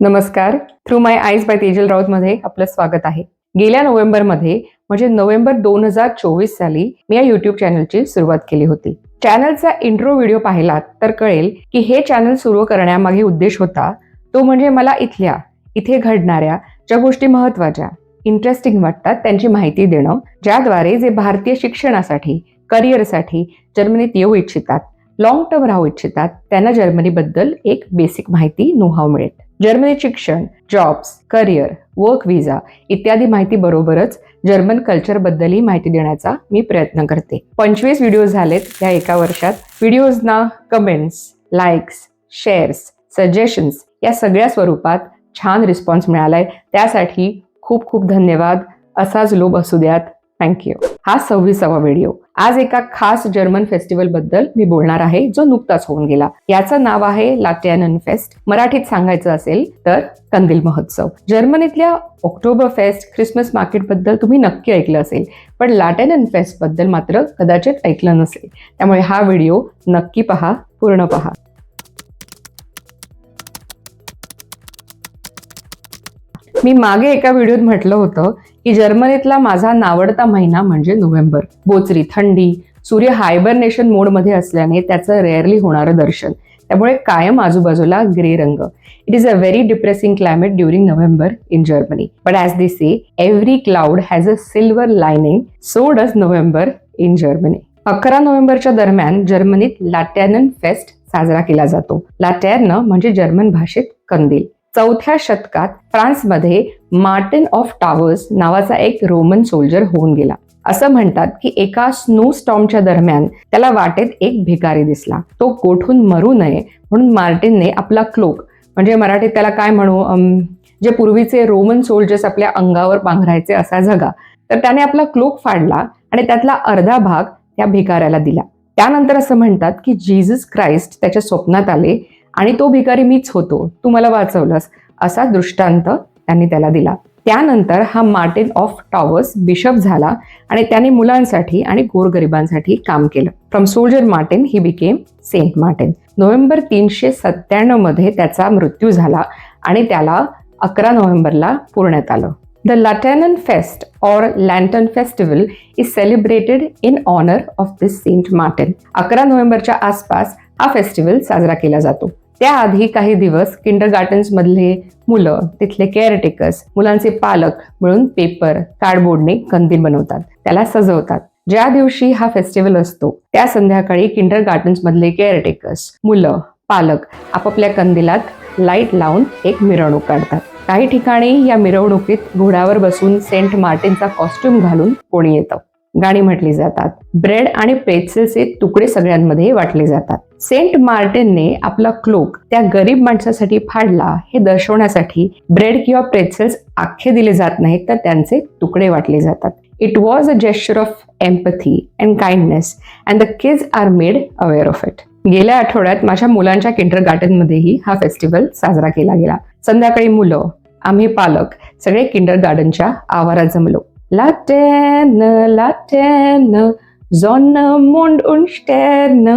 नमस्कार. Through my eyes by Tejal Raut मध्ये आपलं स्वागत आहे. गेल्या नोव्हेंबरमध्ये म्हणजे नोव्हेंबर दोन हजार चोवीस साली मी या युट्यूब चॅनलची सुरुवात केली होती. चॅनलचा इंट्रो व्हिडिओ पाहिलात तर कळेल की हे चॅनल सुरू करण्यामागे उद्देश होता तो म्हणजे मला इथल्या इथे घडणाऱ्या ज्या गोष्टी महत्त्वाच्या इंटरेस्टिंग वाटतात त्यांची माहिती देणं ज्याद्वारे जे भारतीय शिक्षणासाठी करिअरसाठी जर्मनीत येऊ इच्छितात लॉंग टर्म राहू इच्छितात त्यांना जर्मनीबद्दल एक बेसिक माहिती नोहाव मिळेल. जर्मनीत शिक्षण जॉब्स करिअर वर्क व्हिसा इत्यादी माहिती बरोबरच जर्मन कल्चरबद्दलही माहिती देण्याचा मी प्रयत्न करते. पंचवीस व्हिडिओ झालेत या एका वर्षात. व्हिडिओजना कमेंट्स लाईक्स शेअर्स सजेशन्स या सगळ्या स्वरूपात छान रिस्पॉन्स मिळालाय. त्यासाठी खूप खूप धन्यवाद. असाच लोभ असू द्यात. थँक्यू हा सव्वीसावा व्हिडिओ आज एका खास जर्मन फेस्टिवलबद्दल मी बोलणार आहे जो नुकताच होऊन गेला. याचं नाव आहे लाट्यानन फेस्ट मराठीत सांगायचं असेल तर कंदील महोत्सव. जर्मनीतल्या ऑक्टोबर फेस्ट ख्रिसमस मार्केटबद्दल तुम्ही नक्की ऐकलं असेल पण लाटेनन फेस्टबद्दल मात्र कदाचित ऐकलं नसेल. त्यामुळे हा व्हिडिओ नक्की पहा पूर्ण पहा. मी मागे एका व्हिडिओत म्हटलं होतं की जर्मनीतला माझा नावडता महिना म्हणजे नोव्हेंबर. बोचरी थंडी सूर्य हायबरनेशन मोडमध्ये असल्याने त्याचं रेअरली होणारं दर्शन. त्यामुळे कायम आजूबाजूला ग्रे रंग. It is a very depressing climate during November in Germany but as they say every cloud has a silver lining so does November in Germany अकरा नोव्हेंबरच्या दरम्यान जर्मनीत लाटॅनन फेस्ट साजरा केला जातो. लाटॅर्न म्हणजे जर्मन भाषेत कंदील. चौथ्या शतकात फ्रान्समध्ये मार्टिन ऑफ टावर्स नावाचा एक रोमन सोल्जर होऊन गेला. असं म्हणतात की एका स्नो स्टॉमच्या दरम्यान त्याला वाटेत एक भिकारी दिसला. तो कोठून मरू नये म्हणून मार्टिनने आपला क्लोक म्हणजे मराठीत त्याला काय म्हणू जे पूर्वीचे रोमन सोल्जर्स आपल्या अंगावर पांघरायचे असा जगा तर त्याने आपला क्लोक फाडला आणि त्यातला अर्धा भाग त्या भिकाऱ्याला दिला. त्यानंतर असं म्हणतात की जीजस क्राइस्ट त्याच्या स्वप्नात आले आणि तो भिकारी मीच होतो. तू मला वाचवलंस असा दृष्टांत त्यांनी त्याला दिला. त्यानंतर हा मार्टिन ऑफ टॉवर्स बिशप झाला आणि त्याने मुलांसाठी आणि गोरगरिबांसाठी काम केलं. From soldier Martin he became saint Martin. November तीनशे सत्त्याण्णवमध्ये त्याचा मृत्यू झाला आणि त्याला अकरा नोव्हेंबरला पुरण्यात आलं. The लॅटॅनन fest or lantern festival is celebrated in honour of this saint Martin. अकरा नोव्हेंबरच्या आसपास हा फेस्टिवल साजरा केला जातो. त्याआधी काही दिवस किंडर मधले मुलं तिथले केअरटेकर्स मुलांचे पालक मिळून पेपर कार्डबोर्डने कंदील बनवतात. त्याला सजवतात. ज्या दिवशी हा फेस्टिवल असतो त्या संध्याकाळी किंडर गार्डन्समधले केअरटेकर्स मुलं पालक आपापल्या कंदिलात लाइट लावून एक मिरवणूक काढतात. काही ठिकाणी या मिरवणुकीत घोड्यावर बसून सेंट मार्टिनचा कॉस्ट्युम घालून कोणी येतं. गाणी म्हटली जातात. ब्रेड आणि पेन्सिलचे तुकडे सगळ्यांमध्ये वाटले जातात. सेंट मार्टिनने आपला क्लोक त्या गरीब माणसासाठी फाडला हे दर्शवण्यासाठी ब्रेड किंवा प्रेसेल्स आखे दिले जात नाहीत तर त्यांचे तुकडे वाटले जातात. It was a gesture of empathy and kindness and the kids are made aware of it गेल्या आठवड्यात माझ्या मुलांच्या किंडर गार्डनमध्येही हा फेस्टिवल साजरा केला गेला. संध्याकाळी मुलं आम्ही पालक सगळे किंडर गार्डनच्या आवारात जमलो. लाटेन लाटेन Sonne, मोंड उन्स्टेन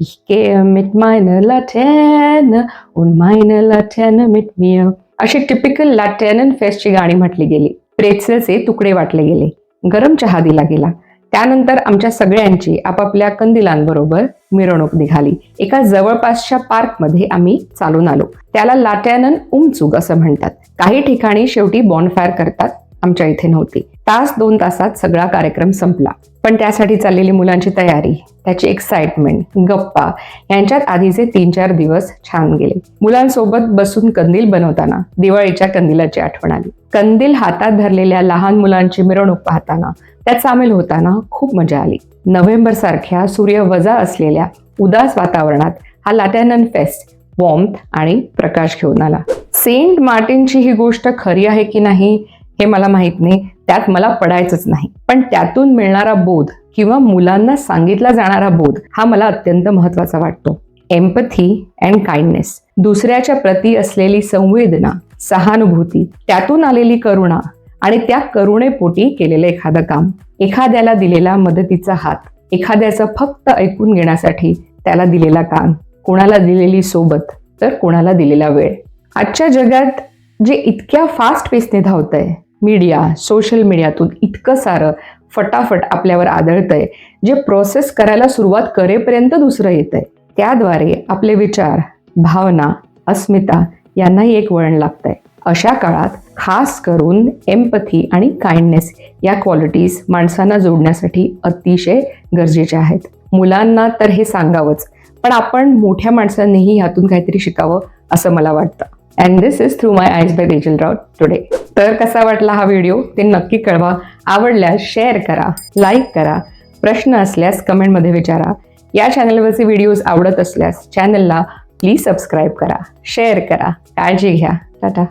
Ich gehe mit meiner Laterne und meine Laterne mit mir. अशी टिपिकल लॅटेनन फेस्टची गाणी म्हटली गेली. प्रेचलचे तुकडे वाटले गेले. गरम चहा दिला गेला. त्यानंतर आमच्या सगळ्यांची आपापल्या कंदिलांबरोबर मिरवणूक निघाली. एका जवळपासच्या पार्कमध्ये आम्ही चालून आलो. त्याला लाट्यानन उमचूक असं म्हणतात. काही ठिकाणी शेवटी बॉनफायर करतात आमच्या इथे नव्हती. तास दोन तासात सगळा कार्यक्रम संपला. पण त्यासाठी चाललेली मुलांची तयारी त्याची एक्साइटमेंट गप्पा यांच्यात आधीचे तीन चार दिवस छान गेले. मुलांसोबत बसून कंदील बनवताना दिवाळीच्या कंदिलाची आठवण आली. कंदील हातात धरलेल्या लहान मुलांची मिरवणूक पाहताना त्यात सामील होताना खूप मजा आली. नोव्हेंबर सारख्या सूर्य वजा असलेल्या उदास वातावरणात हा लाटॅनन फेस्ट वॉर्मथ आणि प्रकाश घेऊन आला. सेंट मार्टिनची ही गोष्ट खरी आहे की नाही हे मला माहीत नाही. त्यात मला पडायचंच नाही. पण त्यातून मिळणारा बोध किंवा मुलांना सांगितला जाणारा बोध हा मला अत्यंत महत्त्वाचा वाटतो. एम्पथी अँड काइंडनेस दुसऱ्याच्या प्रती असलेली संवेदना सहानुभूती त्यातून आलेली करुणा आणि त्या करुणेपोटी केलेलं एखादं काम. एखाद्याला दिलेला मदतीचा हात एखाद्याचं फक्त ऐकून घेण्यासाठी त्याला दिलेला कान कोणाला दिलेली सोबत तर कोणाला दिलेला वेळ. आजच्या जगात जे इतक्या फास्ट पेसने धावतंय मीडिया सोशल मीडियातून इतकं सारं फटाफट आपल्यावर आदळतंय जे प्रोसेस करायला सुरुवात करेपर्यंत दुसरं येतंय. त्याद्वारे आपले विचार भावना अस्मिता यांनाही एक वळण लागतंय. अशा काळात खास करून एम्पथी आणि काइंडनेस या क्वालिटीज माणसांना जोडण्यासाठी अतिशय गरजेच्या आहेत. मुलांना तर हे सांगावंच पण आपण मोठ्या माणसांनीही ह्यातून काहीतरी शिकावं असं मला वाटतं. And this is through my eyes by Tejal Raut today तर कसा वाटला हा व्हिडिओ ते नक्की कळवा. आवडल्यास शेअर करा लाईक करा. प्रश्न असल्यास कमेंटमध्ये विचारा. या चॅनलवरचे व्हिडिओज आवडत असल्यास चॅनलला प्लीज सबस्क्राईब करा. शेअर करा. काळजी घ्या. टाटा.